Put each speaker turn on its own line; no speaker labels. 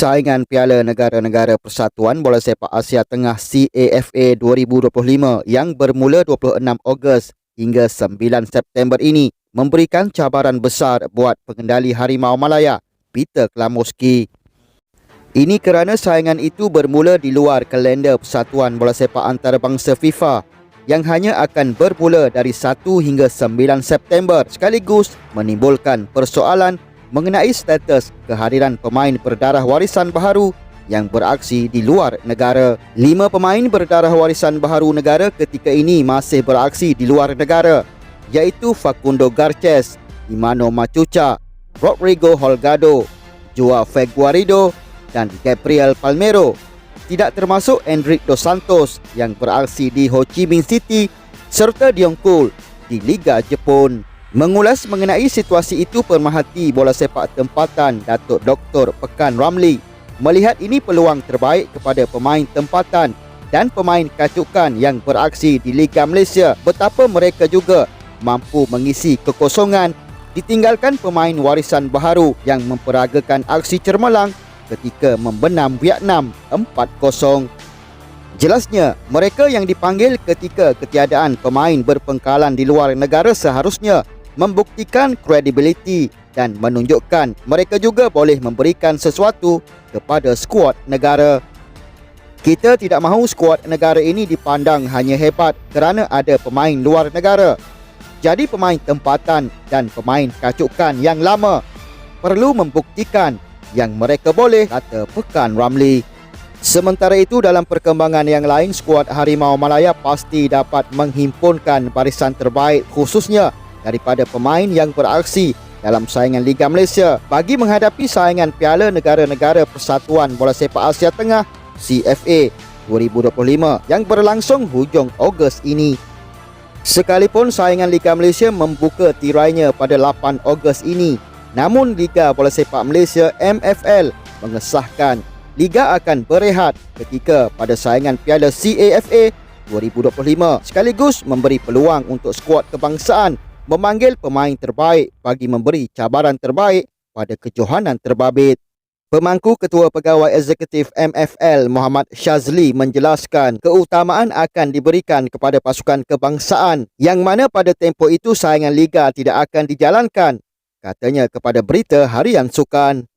Saingan Piala Negara-Negara Persatuan Bola Sepak Asia Tengah CAFA 2025 yang bermula 26 Ogos hingga 9 September ini memberikan cabaran besar buat pengendali Harimau Malaya, Peter Klamoski. Ini kerana saingan itu bermula di luar kalender Persatuan Bola Sepak Antarabangsa FIFA yang hanya akan bermula dari 1 hingga 9 September sekaligus menimbulkan persoalan mengenai status kehadiran pemain berdarah warisan baharu yang beraksi di luar negara. Lima pemain berdarah warisan baharu negara ketika ini masih beraksi di luar negara iaitu Facundo Garces, Imano Machucha, Rodrigo Holgado, Joao Feguarido dan Gabriel Palmero. Tidak termasuk Enrique Dos Santos yang beraksi di Ho Chi Minh City serta Dion Cole di Liga Jepun. Mengulas mengenai situasi itu pemerhati bola sepak tempatan Datuk Dr. Pekan Ramli melihat ini peluang terbaik kepada pemain tempatan dan pemain kacukan yang beraksi di Liga Malaysia betapa mereka juga mampu mengisi kekosongan ditinggalkan pemain warisan baharu yang memperagakan aksi cermelang ketika membenam Vietnam 4-0. Jelasnya, mereka yang dipanggil ketika ketiadaan pemain berpengkalan di luar negara seharusnya membuktikan kredibiliti dan menunjukkan mereka juga boleh memberikan sesuatu kepada skuad negara. Kita tidak mahu skuad negara ini dipandang hanya hebat kerana ada pemain luar negara. Jadi pemain tempatan dan pemain kacukan yang lama perlu membuktikan yang mereka boleh, kata Pekan Ramli. Sementara itu dalam perkembangan yang lain skuad Harimau Malaya pasti dapat menghimpunkan barisan terbaik khususnya daripada pemain yang beraksi dalam saingan Liga Malaysia bagi menghadapi saingan Piala Negara-Negara Persatuan Bola Sepak Asia Tengah CFA 2025 yang berlangsung hujung Ogos ini. Sekalipun saingan Liga Malaysia membuka tirainya pada 8 Ogos ini, namun Liga Bola Sepak Malaysia MFL mengesahkan Liga akan berehat ketika pada saingan Piala CAFA 2025 sekaligus memberi peluang untuk skuad kebangsaan memanggil pemain terbaik bagi memberi cabaran terbaik pada kejohanan terbabit. Pemangku Ketua Pegawai Eksekutif MFL Muhammad Shazli menjelaskan keutamaan akan diberikan kepada pasukan kebangsaan yang mana pada tempoh itu saingan liga tidak akan dijalankan katanya kepada berita Harian Sukan.